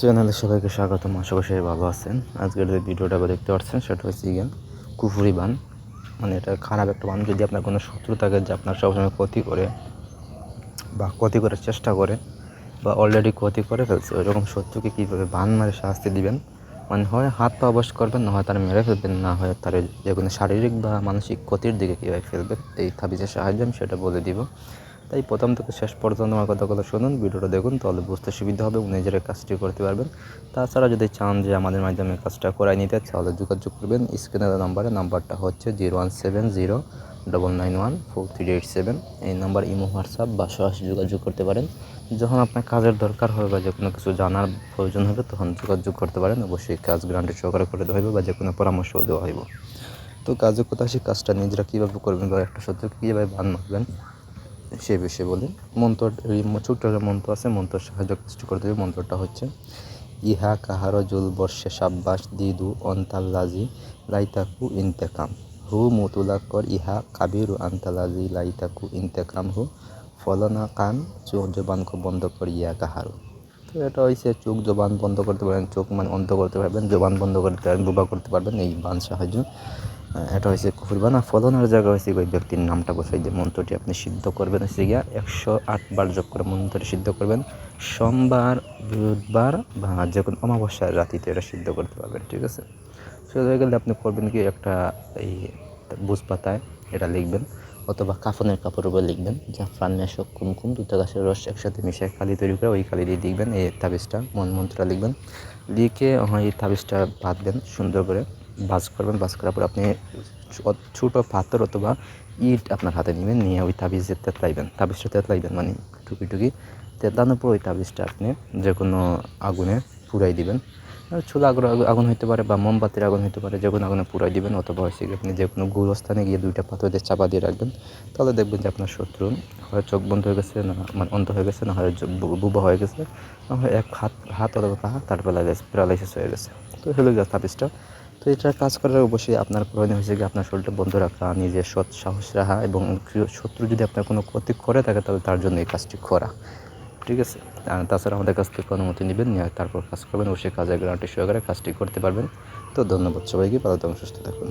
চ্যানেলে সবাইকে স্বাগতম, আশা করি সবাই ভালো আছেন। আজকের যে ভিডিওটা দেখতে পাচ্ছেন, সেটা হচ্ছে গিয়ে কুফুরি বান। মানে এটা খারাপ একটা বান, যদি আপনার কোনো শত্রু থাকে যে আপনার সবসময় ক্ষতি করে বা ক্ষতি করার চেষ্টা করে বা অলরেডি ক্ষতি করে ফেলছে ওই রকম শত্রুকে কীভাবে বান মারে শাস্তি দিবেন? মানে হয় হাত পা অবশ করবেন, না হয় তার মেরে ফেলবেন, না হয় তার যে কোনো শারীরিক বা মানসিক ক্ষতির দিকে কীভাবে ফেলবেন, এই তাবিজের সাহায্যে আমি সেটা বলে দিব। তাই প্রথম থেকে শেষ পর্যন্ত আমার কথাগুলো শুনুন, ভিডিওটা দেখুন, তাহলে বুঝতে সুবিধা হবে এবং নিজেরা কাজটি করতে পারবেন। তাছাড়া যদি চান যে আমাদের মাধ্যমে কাজটা করাই নিতে, তাহলে যোগাযোগ করবেন। স্ক্রিনের নাম্বারে, নাম্বারটা হচ্ছে zero one seven zero double nine one four three eight seven. এই নাম্বার, ইমো, হোয়াটসঅ্যাপ বা সরাসরি যোগাযোগ করতে পারেন। যখন আপনার কাজের দরকার হবে বা যে কোনো কিছু জানার প্রয়োজন হবে, তখন যোগাযোগ করতে পারেন। অবশ্যই কাজ গ্রান্টেড সহকারে করে দেওয়া হবে বা যে কোনো পরামর্শও দেওয়া হইব। তো কাজের কথা, সেই কাজটা নিজেরা কীভাবে করবেন বা একটা শত্রুকে কীভাবে বান মারবেন সে বিষয়ে বলি মন্ত্র এই ছোট্ট মন্ত্র আছে, মন্ত্রের সাহায্য সৃষ্টি করতে হবে মন্ত্রটা হচ্ছে, ইহা কাহারো জুল বর্ষে সাব্বাস দিদু অন্তাল্লাজি লাইতাকু ইন্তেকাম। হু মুতুলাক্কর, ইহা কাবিরু আন্তালাজি লাইতাকু ইন্তেকাম হু, ফলনা কান চোখ জবানকে বন্ধ কর ইয়া কাহারু। তো এটা হয়েছে চোখ জবান বন্ধ করতে পারবেন, চোখ মানে অন্ধ করতে পারবেন, জবান বন্ধ করতে পারবেন বুবা করতে পারবেন, এই বান সাহায্য। এটা হয়েছে কুফুরবান। আর ফলনের জায়গা হয়েছে ওই ব্যক্তির নামটা বসাই যে মন্ত্রটি আপনি সিদ্ধ করবেন। হচ্ছে গিয়া একশো আটবার যোগ করে মন্ত্রটি সিদ্ধ করবেন। সোমবার, বুধবার বা যে কোনো অমাবস্যার রাতিতে এটা সিদ্ধ করতে পারবেন, ঠিক আছে? সেটা হয়ে গেলে আপনি করবেন কি একটা এই বুঝ পাতায় এটা লিখবেন অথবা কাফনের কাপড়ের উপর লিখবেন। জাফরান, মেশক, কুমকুম দুটা গাছের রস একসাথে মিশিয়ে কালি তৈরি করে ওই কালি দিয়ে লিখবেন। এই তাবিজটা মন মন্ত্রটা লিখবেন। লিখে এই তাবিজটা বাঁধবেন সুন্দর করে। বাজ করবেন বাজ করার পর আপনি ছোটো পাথর অথবা ইট আপনার হাতে নেবেন, নিয়ে ওই তাবিজে তেত তেতলাইবেন। তাবিজটা তেতলাইবেন মানে টুকি টুকি তেতলানোর পর ওই তাবিজটা আপনি যে কোনো আগুনে পুরাই দিবেন। চুলো আগুন আগুন হইতে পারে বা মোমবাতির আগুন হইতে পারে যে কোনো আগুনে পুরাই দিবেন অথবা হচ্ছে আপনি যে কোনো গুরুস্থানে গিয়ে দুইটা পাথর দিয়ে চাপা দিয়ে রাখবেন, তাহলে দেখবেন যে আপনার শত্রু হয় চোখ বন্ধ হয়ে গেছে, না মানে অন্ধ হয়ে গেছে, না হয় বুবা হয়ে গেছে, না হয় এক হাত হাত অথবা পা তার প্যারালাইসিস হয়ে গেছে। তো হলো গেছে তাবিজটা তো এটা কাজ করার অবশ্যই আপনার প্রয়োজন হয়েছে কি আপনার শরীরটা বন্ধ রাখা, নিজের সৎ সাহস রাখা এবং শত্রু যদি আপনার কোনো ক্ষতি করে থাকে তাহলে তার জন্য এই কাজটি করা। ঠিক আছে? তাছাড়া আমাদের কাছ থেকে অনুমতি নেবেন, নিয়ে তারপর কাজ করবেন। অবশ্যই কাজের গ্রান্টি সহকারে কাজটি করতে পারবেন। তো ধন্যবাদ সবাইকে, ভালো থাকুন, সুস্থ থাকুন।